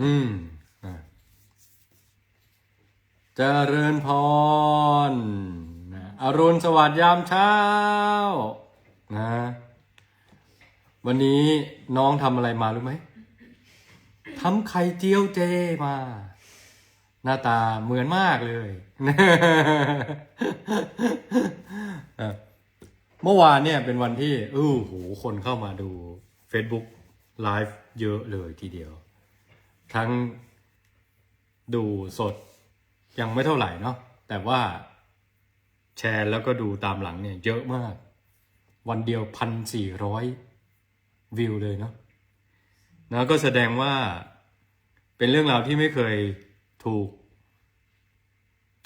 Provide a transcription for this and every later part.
อืมอะเจริญพรอรุณสวัสดิ์ยามเช้า นะ วันนี้น้องทำอะไรมารู้ไหมทำไข่เจียวเจมา หน้าตาเหมือนมากเลยเอ่อเมื่อวานเนี่ยเป็นวันที่ อู้หู คนเข้ามาดู Facebook ไลฟ์เยอะเลยทีเดียว ทั้งดูสดยังไม่เท่าไหร่เนาะแต่ว่าแชร์แล้วก็ดูตามหลังเนี่ยเยอะมาก วันเดียวพันสี่ร้อยวิวเลยเนาะนะก็แสดงว่าเป็นเรื่องราวที่ไม่เคยถูก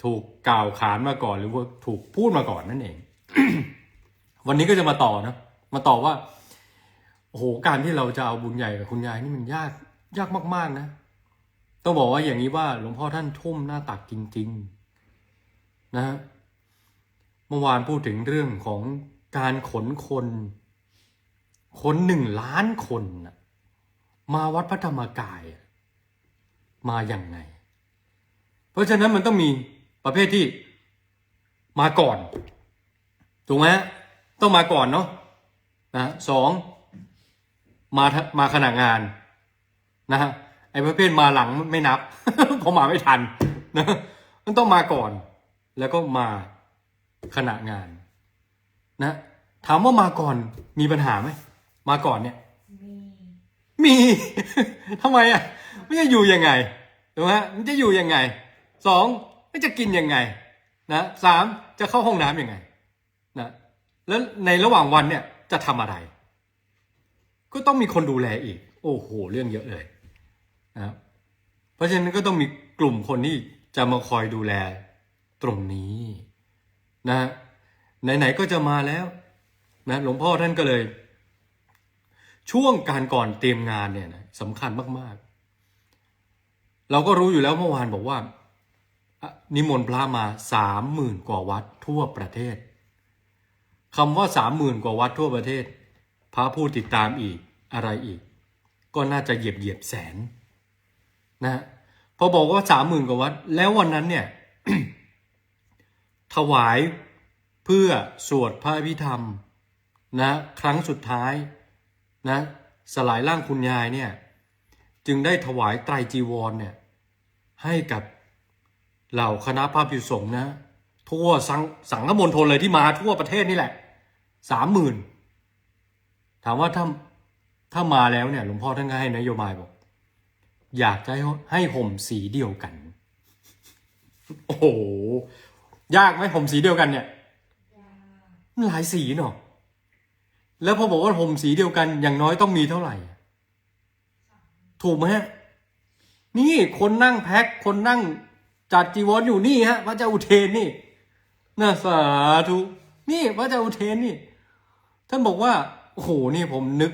ถูกกล่าวขานมาก่อนหรือว่าถูกพูดมาก่อนนั่นเอง วันนี้ก็จะมาต่อนะมาต่อว่าโอ้โหการที่เราจะเอาบุญใหญ่กับคุณยายนี่มันยากยากมาก ๆ นะ ต้องบอกว่าอย่างนี้ว่าหลวงพ่อท่านทุ่มหน้าตักจริง ๆนะฮะเมื่อวานพูดถึงเรื่องของการขนคน คนหนึ่งล้านคนมาวัดพระธรรมกาย มาอย่างไง เพราะฉะนั้นมันต้องมีประเภทที่มาก่อน ถูกไหมต้องมาก่อนเนาะนะสองมามาขณะงานนะฮะ ไอ้ประเภทมาหลังไม่นับ เพราะมาไม่ทันนะมันต้องมาก่อน แล้วก็มาขณะงาน นะ ถามว่ามาก่อนมีปัญหาไหมมาก่อนเนี่ย มีทำไมอะมันจะอยู่ยังไงถูกไหมมันจะอยู่ยังไงสองมันจะกินยังไง นะสามจะเข้าห้องน้ำยังไง นะแล้วในระหว่างวันเนี่ยจะทำอะไร ก็ต้องมีคนดูแลอีก โอ้โห เรื่องเยอะเลย นะครับเพราะฉะนั้นก็ต้องมีกลุ่มคนที่จะมาคอยดูแลตรงนี้นะไหนๆก็จะมาแล้วนะหลวงพ่อท่านก็เลย ช่วงการก่อนเตรียมงานเนี่ยนะสำคัญมากๆ เราก็รู้อยู่แล้วเมื่อวานบอกว่า นิมนต์พระมาสามหมื่นกว่าวัดทั่วประเทศคำว่าสามหมื่นกว่าวัดทั่วประเทศ พระผู้ติดตามอีกอะไรอีก ก็น่าจะเหยียบเหยียบแสน นะฮะพอบอกว่าสามหมื่นกว่าวัด แล้ววันนั้นเนี่ย ถวายเพื่อสวดพระอภิธรรม นะ ครั้งสุดท้ายนะสลายร่างคุณยายเนี่ย จึงได้ถวายไตรจีวรเนี่ย ให้กับเหล่าคณะภิกษุสงฆ์นะ ทั่วสังสังฆมณฑลเลยที่มาทั่วประเทศนี่แหละสามหมื่นถามว่าถ้าถ้ามาแล้วเนี่ย หลวงพ่อท่านก็ให้นโยบายบอก อยากจะให้ให้ห่มสีเดียวกัน โอ้โห ยากไหมห่มสีเดียวกันเนี่ยมันหลายสีเนาะแล้วพอบอกว่าห่มสีเดียวกัน อย่างน้อยต้องมีเท่าไหร่ ถูกไหมฮะ นี่คนนั่งแพ็คคนนั่งจัดจีวรอยู่นี่ฮะพระเจ้าอุเทนนี่น่าสาธุนี่พระเจ้าอุเทนนี่ ท่านบอกว่าโอ้โหนี่ผมนึก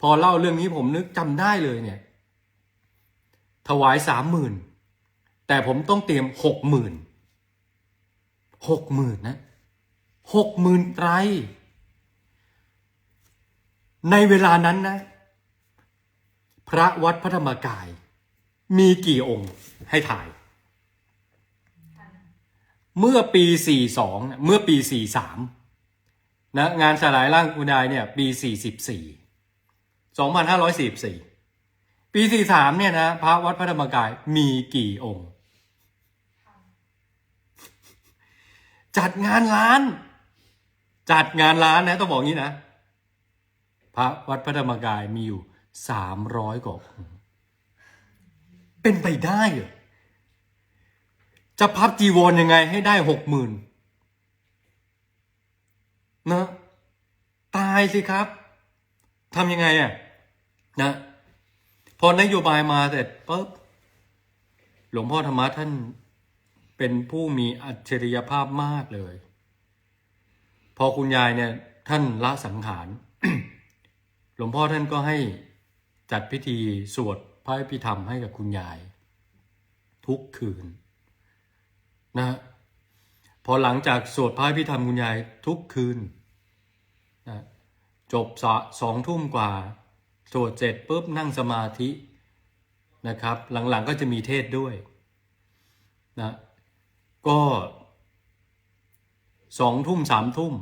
พอเล่าเรื่องนี้ผมนึกจำได้เลยเนี่ย ถวายสามหมื่นแต่ผมต้องเตรียมหกหมื่นหกหมื่นนะหกหมื่นไตร ในเวลานั้นนะ พระวัดพระธรรมกาย มีกี่องค์ให้ถ่าย เมื่อปี 42เนี่ยเมื่อปี 43นะงานสลายร่างคุณยายเนี่ย ปี 44 2544 ปี43เนี่ยนะพระวัดพระธรรมกายมีกี่องค์ จัดงานล้าน จัดงานล้านนะต้องบอกงี้นะ พระวัดพระธรรมกายมีอยู่300กว่าองค์เป็นไปได้เหรอจะพับจีวรยังไงให้ได้หกหมื่นนะตายสิครับทำยังไงอะนะ พอนโยบายมาเสร็จปุ๊บหลวงพ่อธรรมะท่านเป็นผู้มีอัจฉริยภาพมากเลย พอคุณยายเนี่ย ท่านละสังขารหลวงพ่อท่านก็ให้จัดพิธีสวดพระอภิธรรมให้กับคุณยาย ทุกคืน นะพอหลังจากสวดพระพิธรรมคุณยายทุกคืนนะจบสองทุ่มกว่า สวดเสร็จปุ๊บนั่งสมาธินะครับ หลังๆก็จะมีเทศด้วยนะก็สองทุ่มสามทุ่ม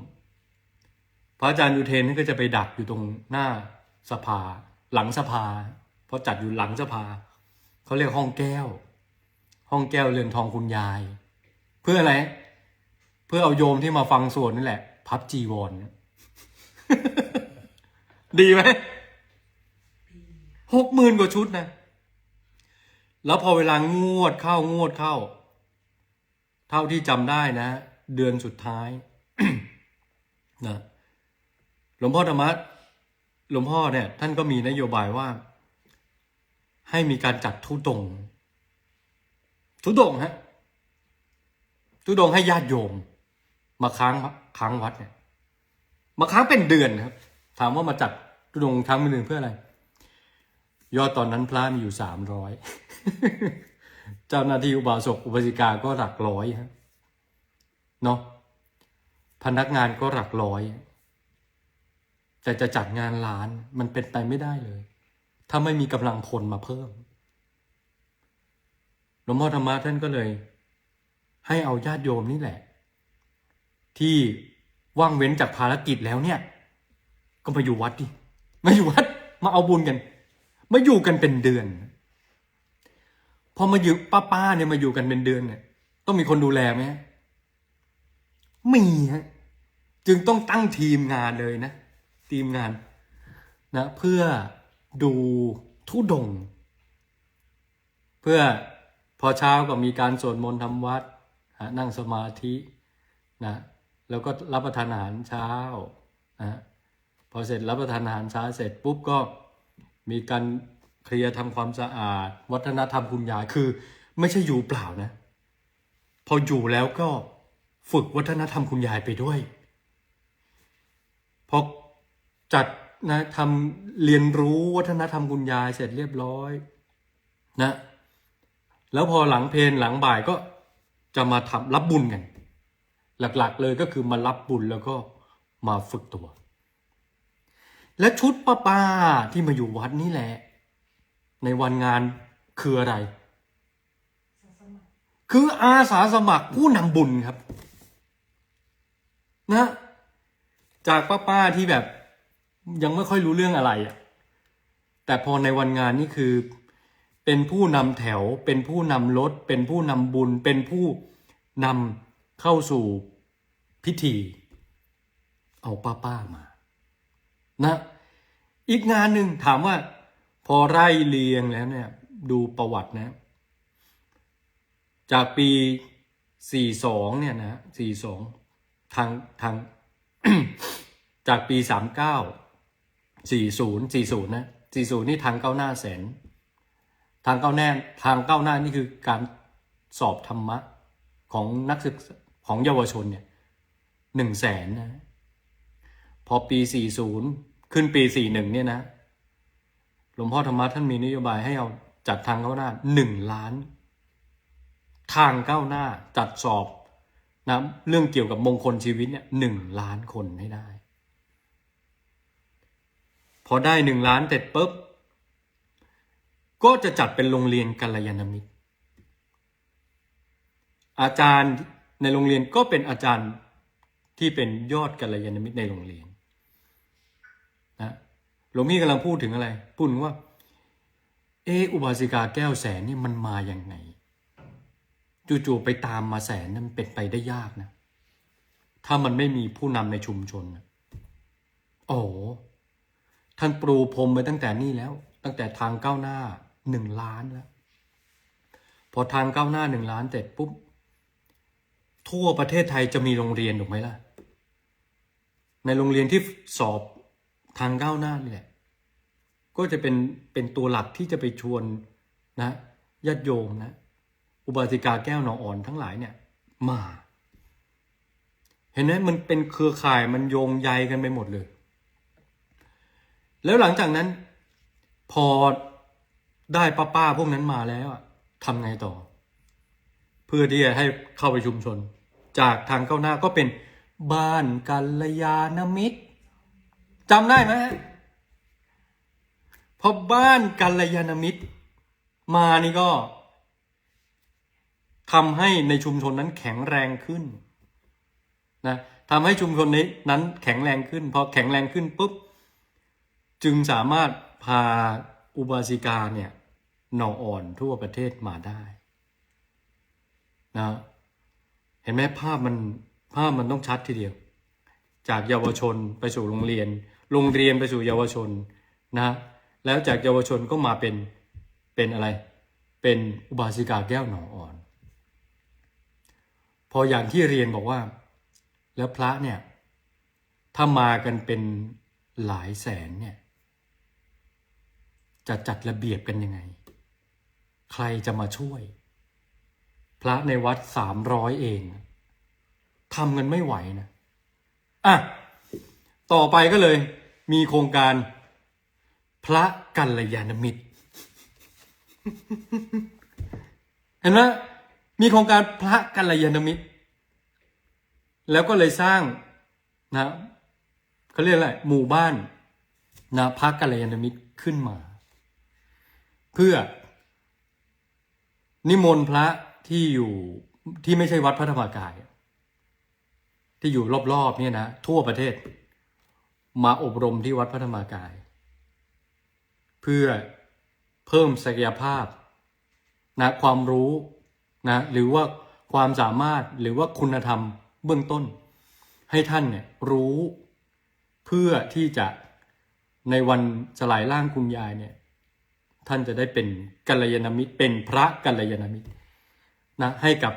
พระอาจารย์ยูเทนก็จะไปดักอยู่ตรงหน้าสภา หลังสภา เพราะจัดอยู่หลังสภา เขาเรียกห้องแก้ว ห้องแก้วเรือนทองคุณยาย เพื่ออะไร เพื่อเอาโยมที่มาฟังสวดนี่แหละ พับจีวรดีไหม หกหมื่นกว่าชุดนะ แล้วพอเวลางวดเข้างวดเข้า เท่าที่จำได้นะ เดือนสุดท้ายนะหลวงพ่อธรรมะหลวงพ่อเนี่ย ท่านก็มีนโยบายว่า ให้มีการจัดทุดงทุดงฮะทุดงให้ญาติโยม มาค้างค้างวัดเนี่ยมาค้างเป็นเดือนครับ ถามว่ามาจัดทุดงค้างเป็นเดือนเพื่ออะไร ยอดตอนนั้นพระมีอยู่สามร้อยเจ้าหน้าที่อุบาสกอุบาสิกาก็หลักร้อยฮะเนาะพนักงานก็หลักร้อย แต่จะจัดงานล้านมันเป็นไปไม่ได้เลย ถ้าไม่มีกำลังคนมาเพิ่มหลวงพ่อธรรมะท่านก็เลย ให้เอาญาติโยมนี่แหละ ที่ว่างเว้นจากภารกิจแล้วเนี่ย ก็มาอยู่วัดดิมาอยู่วัด มาเอาบุญกัน มาอยู่กันเป็นเดือน พอมาอยู่ป้าป้าๆเนี่ยมาอยู่กันเป็นเดือนเนี่ย ต้องมีคนดูแลไหมมีฮะจึงต้องตั้งทีมงานเลยนะ ทีมงานนะเพื่อดูทุดง เพื่อพอเช้าก็มีการสวดมนต์ทำวัดนั่งสมาธินะแล้วก็รับประทานอาหารเช้านะพอเสร็จรับประทานอาหารเช้าเสร็จปุ๊บก็ มีการเคลียร์ทำความสะอาด วัฒนธรรมคุณยายคือไม่ใช่อยู่เปล่านะ พออยู่แล้วก็ฝึกวัฒนธรรมคุณยายไปด้วยพอจัดนะทำเรียนรู้วัฒนธรรมคุณยายเสร็จเรียบร้อยนะแล้วพอหลังเพลหลังบ่ายก็จะมาทำรับบุญกัน หลักๆเลยก็คือมารับบุญแล้วก็มาฝึกตัว และชุดป้าป้าๆที่มาอยู่วัดนี่แหละ ในวันงานคืออะไร คืออาสาสมัครผู้นำบุญครับ นะ จากป้าป้าๆที่แบบยังไม่ค่อยรู้เรื่องอะไรอะ่ะแต่พอในวันงานนี่คือ เป็นผู้นำแถว เป็นผู้นำรถ เป็นผู้นำบุญ เป็นผู้นำเข้าสู่พิธี เอาป้าป้าๆมา นะอีกงานหนึ่งถามว่า พอไล่เรียงแล้วเนี่ย ดูประวัตินะ จากปี 42 เนี่ยนะ 42 ทางทางจากปี 39 40 40 นะ 40 นี่ทางเก้าหน้าแสน ทางเก้าวหน้าทางเก้าหน้านี่คือการสอบธรรมะของนักศึกษาของเยาวชนเนี่ยหนึ่งแสนนะ พอปี 40 ขึ้นปี 41 เนี่ยนะ หลวงพ่อธรรมะท่านมีนโยบายให้เอาจัดทางก้าวหน้าหนึ่งล้าน ทางก้าวหน้าจัดสอบนะเรื่องเกี่ยวกับมงคลชีวิตเนี่ยหนึ่งล้านคนให้ได้ พอได้หนึ่งล้านเสร็จปุ๊บ ก็จะจัดเป็นโรงเรียนกัลยาณมิตร อาจารย์ในโรงเรียนก็เป็นอาจารย์ที่เป็นยอดกัลยาณมิตรในโรงเรียน หลวงพี่กำลังพูดถึงอะไร พูดว่า เอออุบาสิกาแก้วแสนนี่มันมาอย่างไงจู่ๆไปตามมาแสนนั้นเป็นไปได้ยากนะ ถ้ามันไม่มีผู้นำในชุมชนโอ้ท่านปรูพรมไปตั้งแต่นี่แล้ว ตั้งแต่ทางก้าวหน้าหนึ่งล้านแล้ว พอทางก้าวหน้าหนึ่งล้านเสร็จปุ๊บ ทั่วประเทศไทยจะมีโรงเรียนถูกไหมล่ะ ในโรงเรียนที่สอบ ทางก้าวหน้านี่แหละก็จะเป็นเป็นตัวหลักที่จะไปชวนนะญาติโยมนะ อุบาสิกาแก้วหนองอ่อนทั้งหลายเนี่ยมา เห็นไหมมันเป็นเครือข่ายมันโยงใยกันไปหมดเลย แล้วหลังจากนั้น พอได้ป้าป้าๆพวกนั้นมาแล้วอะทำไงต่อ เพื่อที่จะให้เข้าไปชุมชน จากทางเก้าหน้าก็เป็นบ้านกัลยาณมิตร จำได้ไหมพอบ้านกัลยาณมิตร มานี่ก็ทำให้ในชุมชนนั้นแข็งแรงขึ้นนะทำให้ชุมชนนี้นั้นแข็งแรงขึ้น พอแข็งแรงขึ้นปุ๊บ จึงสามารถพาอุบาสิกาเนี่ยหน่ออ่อนทั่วประเทศมาได้นะเห็นไหมภาพมันภาพมันต้องชัดทีเดียว จากเยาวชนไปสู่โรงเรียน โรงเรียนไปสู่เยาวชนนะแล้วจากเยาวชนก็มาเป็นเป็นอะไร เป็นอุบาสิกาแก้วหนออ่อน พออย่างที่เรียนบอกว่า แล้วพระเนี่ยถ้ามากันเป็นหลายแสนเนี่ยจะจัดระเบียบกันยังไง ใครจะมาช่วย พระในวัดสามร้อยเองทำกันไม่ไหวนะ อะ ต่อไปก็เลย มีโครงการ พระกัลยาณมิตร เห็นไหมมีโครงการพระกัลยาณมิตร แล้วก็เลยสร้างนะเขาเรียกอะไรหมู่บ้านนะพระกัลยาณมิตรขึ้นมา เพื่อ นิมนต์พระที่อยู่ที่ไม่ใช่วัดพระธรรมกาย ที่อยู่รอบๆเนี่ยนะ ทั่วประเทศ มาอบรมที่วัดพระธรรมกาย เพื่อเพิ่มศักยภาพนะความรู้นะหรือว่าความสามารถหรือว่าคุณธรรมเบื้องต้น ให้ท่านเนี่ยรู้เพื่อที่จะในวันสลายร่างคุณยายเนี่ยท่านจะได้เป็นกัลยาณมิตรเป็นพระกัลยาณมิตรนะให้กับ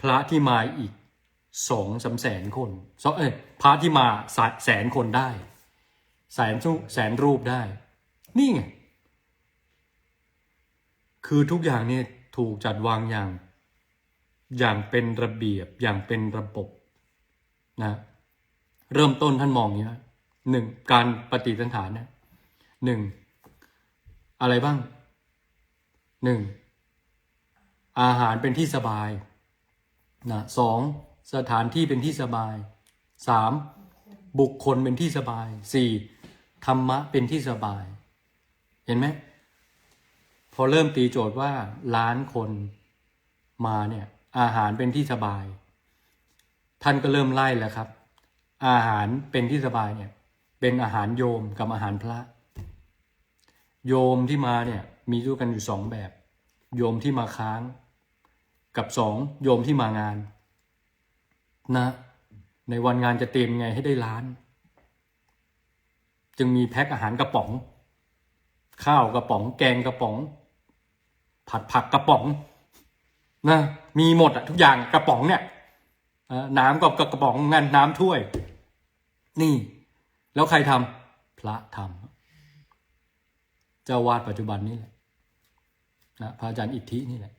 พระที่มาอีกสองสามแสนคนสองเอ้ยพระที่มาสแสนคนได้ แสนชุแสนรูปได้ นี่ไง คือทุกอย่างเนี่ยถูกจัดวางอย่าง อย่างเป็นระเบียบอย่างเป็นระบบนะเริ่มต้นท่านมองอย่างนี้หนึ่งการปฏิสันฐานเนี่ยหนึ่งอะไรบ้างหนึ่งอาหารเป็นที่สบายนะสองสถานที่เป็นที่สบายสามบุคคลเป็นที่สบายสี่ ธรรมะเป็นที่สบาย เห็นไหมพอเริ่มตีโจทย์ว่าล้านคนมาเนี่ยอาหารเป็นที่สบาย ท่านก็เริ่มไล่แล้วครับ อาหารเป็นที่สบายเนี่ย เป็นอาหารโยมกับอาหารพระ โยมที่มาเนี่ยมีด้วยกันอยู่สองแบบ โยมที่มาค้าง กับสองโยมที่มางาน นะ ในวันงานจะเตรียมไงให้ได้ล้าน จึงมีแพ็คอาหารกระป๋อง ข้าวกระป๋อง แกงกระป๋อง ผัดผักกระป๋องนะมีหมดอะทุกอย่างกระป๋องเนี่ยน้ำก็กระป๋องงานน้ำถ้วย นี่ แล้วใครทำพระทำเจ้าวาดปัจจุบันนี่แหละนะพระอาจารย์อิทธินี่แหละ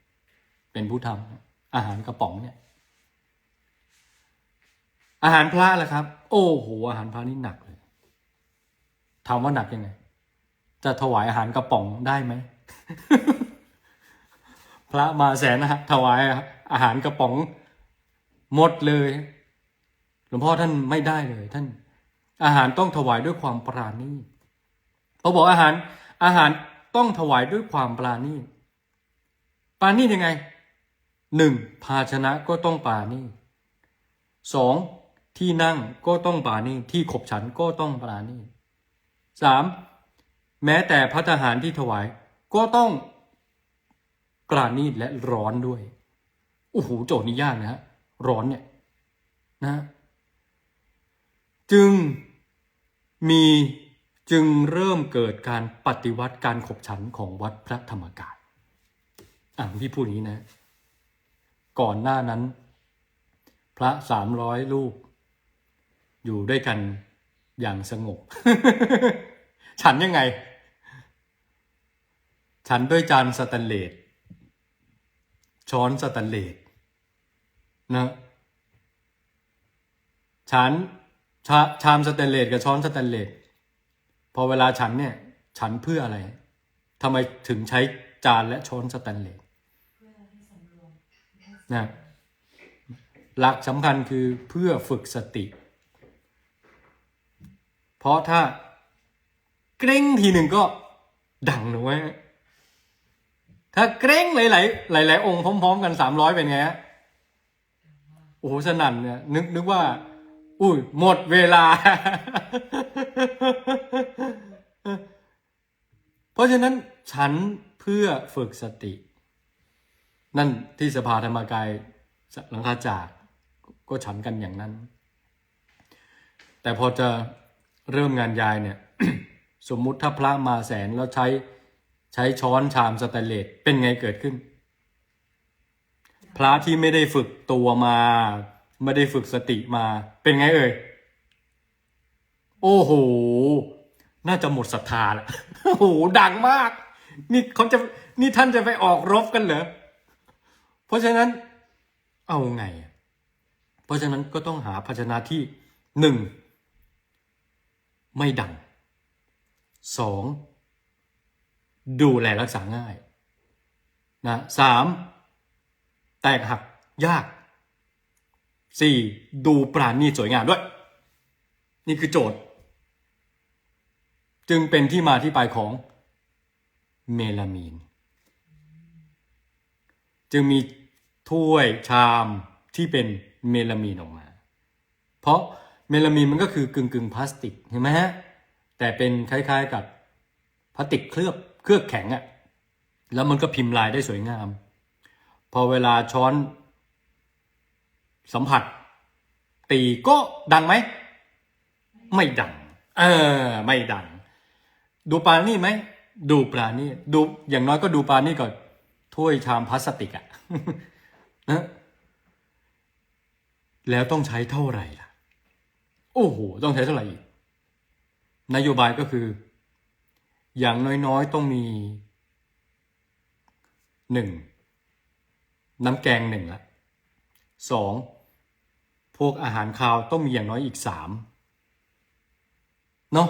เป็นผู้ทำอาหารกระป๋องเนี่ย อาหารพระแหละครับ โอ้โหอาหารพระนี่หนักเลย ถามว่าหนักยังไง จะถวายอาหารกระป๋องได้ไหม พระมาแสนนะฮะถวายอาหารกระป๋อง หมดเลย หลวงพ่อท่านไม่ได้เลย ท่าน อาหารต้องถวายด้วยความปราณีเขาบอกอาหาร อาหารต้องถวายด้วยความปราณีปราณียังไงหนึ่งภาชนะก็ต้องปราณีสองที่นั่งก็ต้องปราณีที่ขบฉันก็ต้องปราณี สามแม้แต่พัฒหารที่ถวาย ก็ต้องปราณีตและร้อนด้วยโอ้โหโจทย์นี้ยากนะฮะร้อนเนี่ยนะ จึงมีจึงเริ่มเกิดการปฏิวัติการขบฉันของวัดพระธรรมกายอะพี่พูดนี้นะ ก่อนหน้านั้น พระสามร้อยรูป อยู่ด้วยกันอย่างสงบ ฉันยังไง ฉันด้วยจานสแตนเลสช้อนสแตนเลสนะฉันชาชามสแตนเลสกับช้อนสแตนเลสพอเวลาฉันเนี่ย ฉันเพื่ออะไรทำไมถึงใช้จานและช้อนสแตนเลสนะหลักสำคัญคือเพื่อฝึกสติ เพราะถ้า เกร็งทีหนึ่งก็ดังนะเว้ยถ้าเกรงหลาย ๆ หลาย ๆ องค์พร้อม ๆ กันสามร้อยเป็นไงฮะโอ้โหสนั่นเนี่ยนึกนึกว่า อุ้ยหมดเวลา เพราะฉะนั้นฉันเพื่อฝึกสติ นั่นที่สภาธรรมกายหลังคาจากก็ฉันกันอย่างนั้น แต่พอจะเริ่มงานยายเนี่ย สมมุติถ้าพระมาแสนแล้วใช้ใช้ช้อนชามสแตนเลสเป็นไงเกิดขึ้น พระที่ไม่ได้ฝึกตัวมา ไม่ได้ฝึกสติมา เป็นไงเอ่ยโอ้โห น่าจะหมดศรัทธาล้วโอ้โหดังมาก นี่เขาจะนี่ท่านจะไปออกรบกันเหรอ เพราะฉะนั้นเอาไง เพราะฉะนั้นก็ต้องหาภาชนะที่หนึ่งไม่ดัง สองดูแลรักษาง่ายนะสามแตกหักยากสี่ดูปราณีสวยงามด้วย นี่คือโจทย์ จึงเป็นที่มาที่ไปของเมลามีน จึงมีถ้วยชามที่เป็นเมลามีนออกมา เพราะเมลามีนมันก็คือกึ่งกึ่งพลาสติกเห็นไหมฮะ แต่เป็นคล้ายๆกับพลาสติกเคลือบเคลือบแข็งอะแล้วมันก็พิมพ์ลายได้สวยงาม พอเวลาช้อน สัมผัส ตีก็ดังไหม ไม่ดัง เออ ไม่ดัง ดูปลานี่ไหม ดูปลานี่ดูอย่างน้อยก็ดูปลานี่ก่อน ถ้วยชามพลาสติกอะนะแล้วต้องใช้เท่าไหร่ล่ะ โอ้โห ต้องใช้เท่าไหร่อีก นโยบายก็คือ อย่างน้อยๆต้องมีหนึ่งน้ำแกงหนึ่งละสองพวกอาหารคาวต้องมีอย่างน้อยอีกสามเนาะ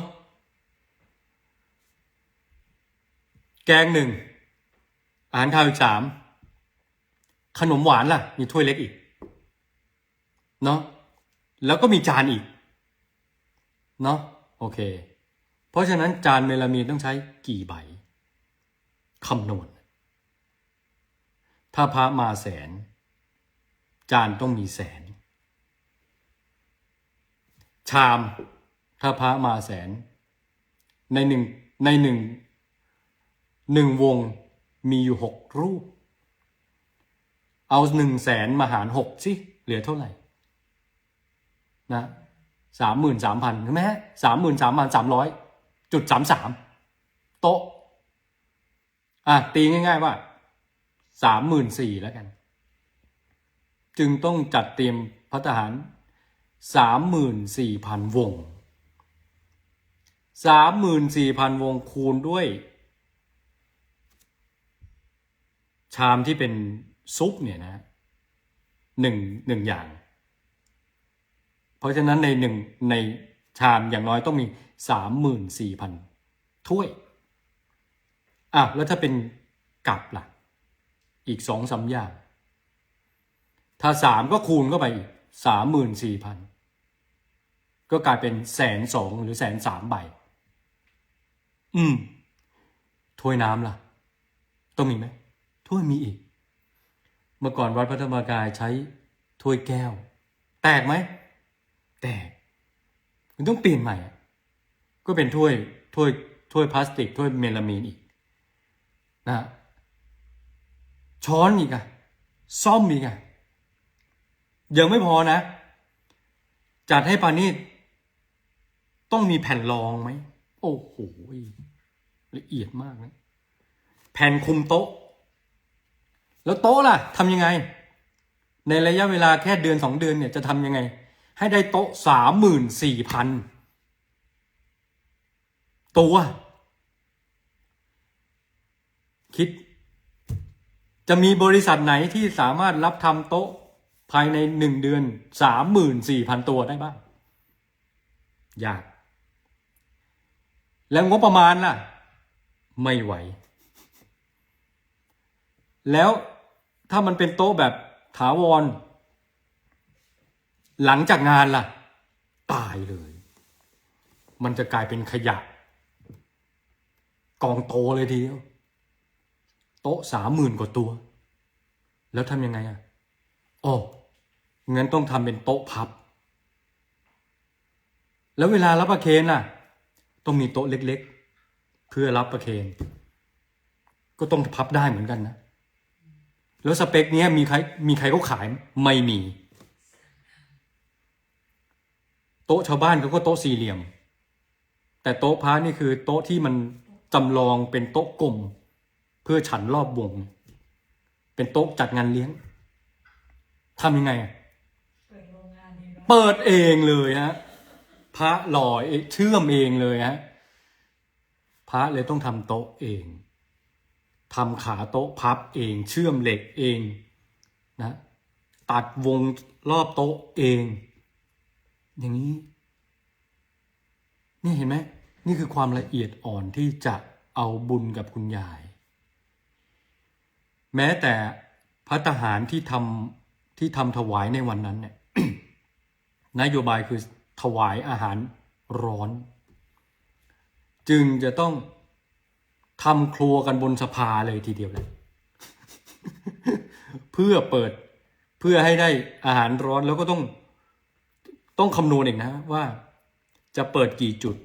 แกงหนึ่งอาหารคาวอีกสามขนมหวานล่ะ มีถ้วยเล็กอีกเนาะแล้วก็มีจานอีกเนาะ โอเค เพราะฉะนั้นจานเมลามีนต้องใช้กี่ใบคำนวณ ถ้าพระมาแสน จานต้องมีแสน ชาม ถ้าพระมาแสน ในหนึ่งในหนึ่งหนึ่งวงมีอยู่หกรูป เอาหนึ่งแสนมาหารหกสิเหลือเท่าไหร่นะ สามหมื่นสามพันใช่ไหมฮะสามหมื่นสามพันสามร้อยจุดสามสามโต๊ะ อะตีง่าย ๆ ว่าสามหมื่นสี่แล้วกัน จึงต้องจัดเตรียมพัฒหารสามหมื่นสี่พันวงสามหมื่นสี่พันวงคูณด้วย ชามที่เป็นซุปเนี่ยนะหนึ่งหนึ่งอย่าง เพราะฉะนั้นในหนึ่งในชามอย่างน้อยต้องมีสามหมื่นสี่พันถ้วยอะแล้วถ้าเป็นกับล่ะ อีกสองสามอย่าง ถ้าสามก็คูณเข้าไปอีกสามหมื่นสี่พันก็กลายเป็นแสนสองหรือแสนสามใบ อืม ถ้วยน้ำล่ะ ต้องมีไหม ถ้วยมีอีก เมื่อก่อนวัดพระธรรมกายใช้ถ้วยแก้ว แตกไหม แตกคุณต้องเปลี่ยนใหม่ ก็เป็นถ้วยถ้วยถ้วยพลาสติกถ้วยเมลามีนอีกนะช้อนอีกอะซ่อมอีกอะยังไม่พอนะ จัดให้ปานี่ต้องมีแผ่นรองไหม โอ้โหละเอียดมากนะ แผ่นคุมโต๊ะ แล้วโต๊ะล่ะทำยังไง ในระยะเวลาแค่เดือนสองเดือนเนี่ยจะทำยังไง ให้ได้โต๊ะสามหมื่นสี่พันตัว คิด จะมีบริษัทไหนที่สามารถรับทำโต๊ะภายในหนึ่งเดือนสามหมื่นสี่พันตัวได้บ้างยาก แล้วงบประมาณล่ะ ไม่ไหว แล้วถ้ามันเป็นโต๊ะแบบถาวร หลังจากงานล่ะ ตายเลย มันจะกลายเป็นขยะ กองโตเลยทีเดียวโต๊ะสามหมื่นกว่าตัว แล้วทำยังไงอะอ๋องั้นต้องทำเป็นโต๊ะพับ แล้วเวลารับประเคนล่ะ ต้องมีโต๊ะเล็กๆ เพื่อรับประเคนก็ต้องพับได้เหมือนกันนะ แล้วสเปคเนี้ยมีใครมีใครเขาขายไม่มี โต๊ะชาวบ้านเขาก็โต๊ะสี่เหลี่ยม แต่โต๊ะพระนี่คือโต๊ะที่มันจำลองเป็นโต๊ะกลม เพื่อฉันรอบวง เป็นโต๊ะจัดงานเลี้ยงทำยังไง เปิดเองเลยฮะพระหล่อเชื่อมเองเลยฮะพระเลยต้องทำโต๊ะเองทำขาโต๊ะพับเอง เชื่อมเหล็กเองนะตัดวงรอบโต๊ะเอง อย่างนี้ นี่เห็นไหมนี่คือความละเอียดอ่อนที่จะเอาบุญกับคุณยาย แม้แต่พระทหารที่ทำที่ทำถวายในวันนั้นเนี่ยนโยบายคือถวายอาหารร้อน จึงจะต้องทำครัวกันบนสภาเลยทีเดียวเลยเพื่อเปิดเพื่อให้ได้อาหารร้อนแล้วก็ต้อง ต้องคำนวณเองนะว่าจะเปิดกี่จุด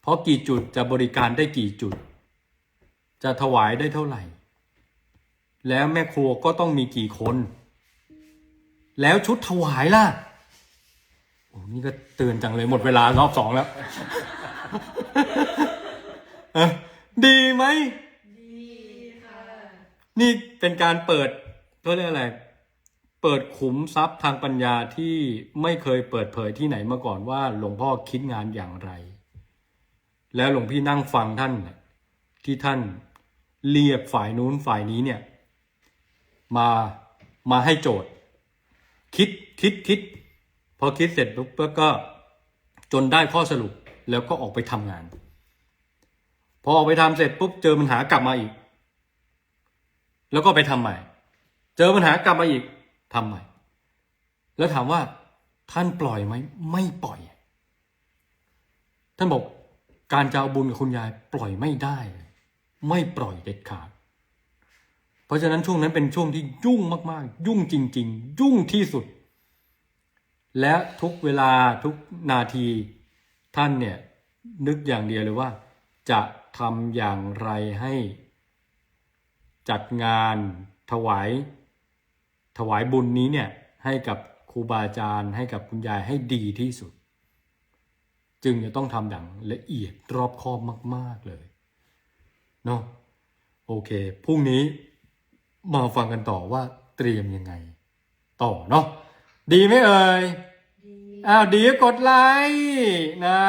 เพราะกี่จุดจะบริการได้กี่จุด จะถวายได้เท่าไหร่ แล้วแม่ครัวก็ต้องมีกี่คน แล้วชุดถวายล่ะโอ้นี่ก็เตือนจังเลยหมดเวลารอบสองแล้วเอ้อดีไหม ดีค่ะ นี่เป็นการเปิดก็เรียกอะไร เปิดขุมทรัพย์ทางปัญญาที่ไม่เคยเปิดเผยที่ไหนมาก่อนว่าหลวงพ่อคิดงานอย่างไร แล้วหลวงพี่นั่งฟังท่านที่ท่านเรียกฝ่ายนู้นฝ่ายนี้เนี่ย มามาให้โจทย์ คิดคิดคิดพอคิดเสร็จปุ๊บก็จนได้ข้อสรุปแล้วก็ออกไปทำงาน พอออกไปทำเสร็จปุ๊บเจอปัญหากลับมาอีก แล้วก็ไปทำใหม่ เจอปัญหากลับมาอีก ทำใหม่ แล้วถามว่าท่านปล่อยไหมไม่ปล่อย ท่านบอกการจะเอาบุญกับคุณยายปล่อยไม่ได้ ไม่ปล่อยเด็ดขาด เพราะฉะนั้นช่วงนั้นเป็นช่วงที่ยุ่งมากๆ ยุ่งจริง ๆ ยุ่งที่สุด และทุกเวลาทุกนาทีท่านเนี่ยนึกอย่างเดียวเลยว่า จะทำอย่างไรให้ จัดงานถวาย ถวายบุญนี้เนี่ยให้กับครูบาอาจารย์ ให้กับคุณยายให้ดีที่สุด จึงจะต้องทำอย่างละเอียดรอบคอบมาก ๆเลยเนาะโอเคพรุ่งนี้มาฟังกันต่อว่าเตรียมยังไง ต่อเนาะดีไหมเอ่ยดีอ้าวดีก็กดไลค์นะ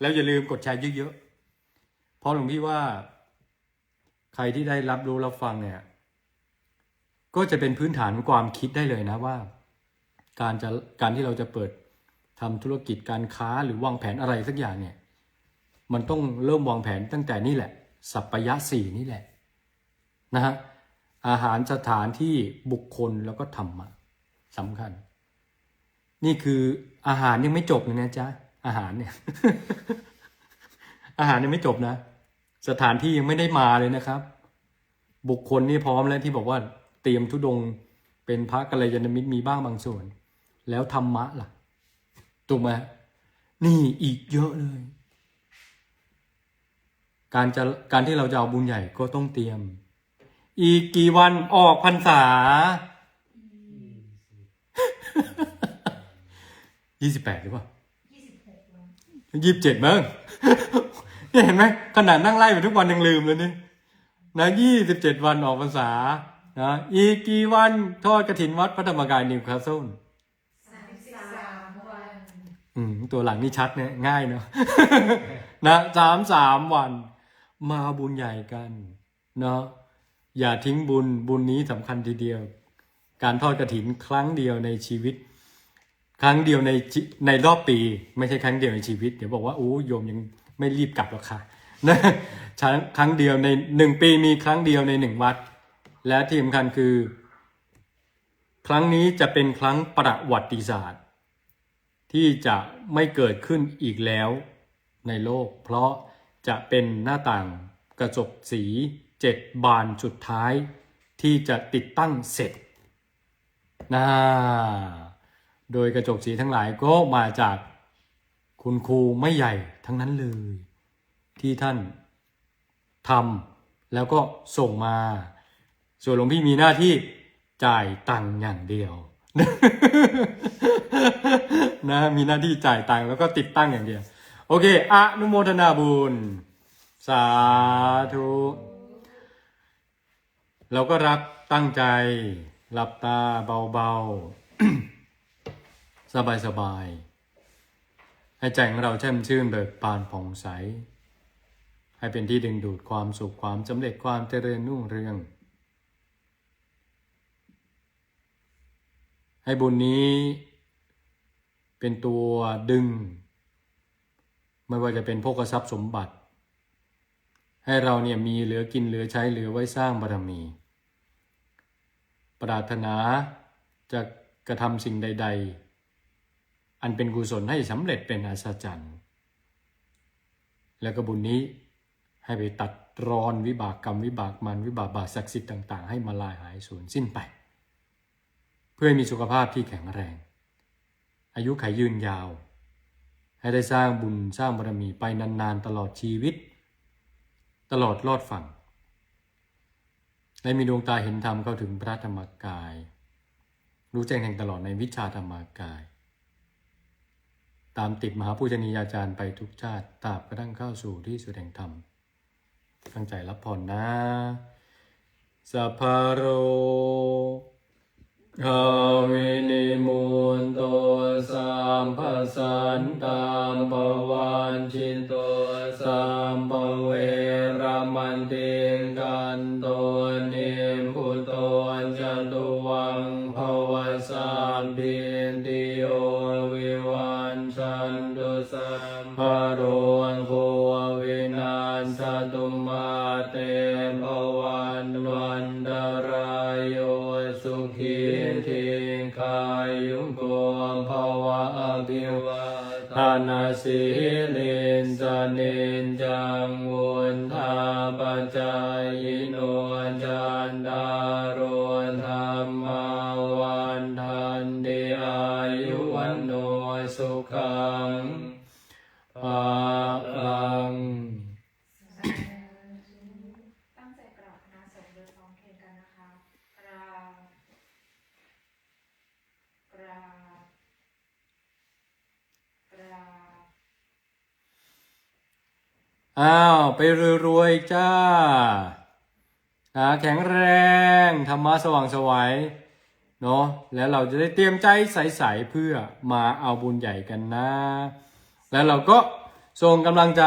แล้วอย่าลืมกดแชร์เยอะๆเพราะหลวงพี่ว่า ใครที่ได้รับรู้รับฟังเนี่ย ก็จะเป็นพื้นฐานความคิดได้เลยนะว่า การจะการที่เราจะเปิดทำธุรกิจการค้าหรือวางแผนอะไรสักอย่างเนี่ย มันต้องเริ่มวางแผนตั้งแต่นี่แหละ สัปปายะสี่นี่แหละนะฮะอาหารสถานที่บุคคลแล้วก็ธรรมะสำคัญ นี่คืออาหารยังไม่จบเลยนะจ๊ะอาหารเนี่ย อาหารยังไม่จบนะ สถานที่ยังไม่ได้มาเลยนะครับ บุคคลนี่พร้อมแล้วที่บอกว่า เตรียมทุดงเป็นพระกัลยาณมิตรมีบ้างบางส่วน แล้วธรรมะล่ะถูกไหมนี่อีกเยอะเลย การจะการที่เราจะเอาบุญใหญ่ก็ต้องเตรียม อีกกี่วันออกพรรษายี่สิบแปดหรือเปล่ายี่สิบหกวันยี่สิบเจ็ดมั้งเนี่ยเห็นไหมขนาดนั่งไล่ไปทุกวันยังลืมเลยนี่นะยี่สิบเจ็ดวันออกพรรษา นะอีกกี่วันทอดกระถินวัดพระธรรมกายนิวคาสเซิลสามสิบสามวันอืมตัวหลังนี่ชัดเนี่ยง่ายเนาะนะสามสามวัน มาบุญใหญ่กันเนาะอย่าทิ้งบุญบุญนี้สำคัญทีเดียว การทอดกระถินครั้งเดียวในชีวิต ครั้งเดียวในจิในรอบปี ไม่ใช่ครั้งเดียวในชีวิต เดี๋ยวบอกว่าโอ้โยมยังไม่รีบกลับหรอกค่ะนะครั้งครั้งเดียวในหนึ่งปีมีครั้งเดียวในหนึ่งวัด และที่สำคัญคือ ครั้งนี้จะเป็นครั้งประวัติศาสตร์ ที่จะไม่เกิดขึ้นอีกแล้วในโลก เพราะจะเป็นหน้าต่างกระจกสีเจ็ดบานสุดท้ายที่จะติดตั้งเสร็จนะโดยกระจกสีทั้งหลายก็มาจากคุณครูไม่ใหญ่ทั้งนั้นเลย ที่ท่านทำแล้วก็ส่งมา ส่วนหลวงพี่มีหน้าที่จ่ายตังค์อย่างเดียวนะมีหน้าที่จ่ายตังค์แล้วก็ติดตั้งอย่างเดียว โอเคอนุโมทนาบุญ สาธุเราก็รับตั้งใจ หลับตาเบาๆ สบายๆ ให้ใจของเราแช่มชื่นเบิกบานผ่องใส ให้เป็นที่ดึงดูดความสุขความสำเร็จความเจริญรุ่งเรือง ให้บุญนี้เป็นตัวดึง ไม่ว่าจะเป็นโภคทรัพย์สมบัติ ให้เราเนี่ยมีเหลือกินเหลือใช้เหลือไว้สร้างบารมี ปรารถนาจะกระทำสิ่งใด ๆ อันเป็นกุศลให้สำเร็จเป็นอัศจรรย์แล้วก็บุญนี้ให้ไปตัดรอนวิบากกรรมวิบากมันวิบากบาศักดิ์สิทธิ์ต่าง ๆ ให้มาลายหายสูญสิ้นไป พื่อให้มีสุขภาพที่แข็งแรง อายุขายยืนยาว ให้ได้สร้างบุญสร้างบารมีไปนานๆ ตลอดชีวิต ตลอดรอดฝั่งและมีดวงตาเห็นธรรมเข้าถึงพระธรรมกาย รู้แจ้งแห่งตลอดในวิชาธรรมกาย ตามติดมหาปูชนียาจารย์ไปทุกชาติตราบกระทั่งเข้าสู่ที่สุดแห่งธรรม ตั้งใจรับพรนนะสัพพโร หาวินิมุนโตสัมภสันตามปวานชินโตสัมปเวรมันติงกันโตนิ นาสิลินสนินจังวุนทาปัจจายโนจันดารุ อ้าวไปรวยๆจ้าแข็งแรงธรรมะสว่างไสวัยเนาะแล้วเราจะได้เตรียมใจใสๆเพื่อมาเอาบุญใหญ่กันนะ แล้วเราก็ส่งกำลังใจ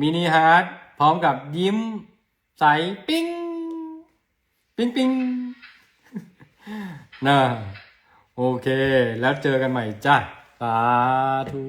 มินิฮาร์ดพร้อมกับยิ้มใสปิ้งปิ้งปิ้งนะโอเค แล้วเจอกันใหม่จ้าสาธุ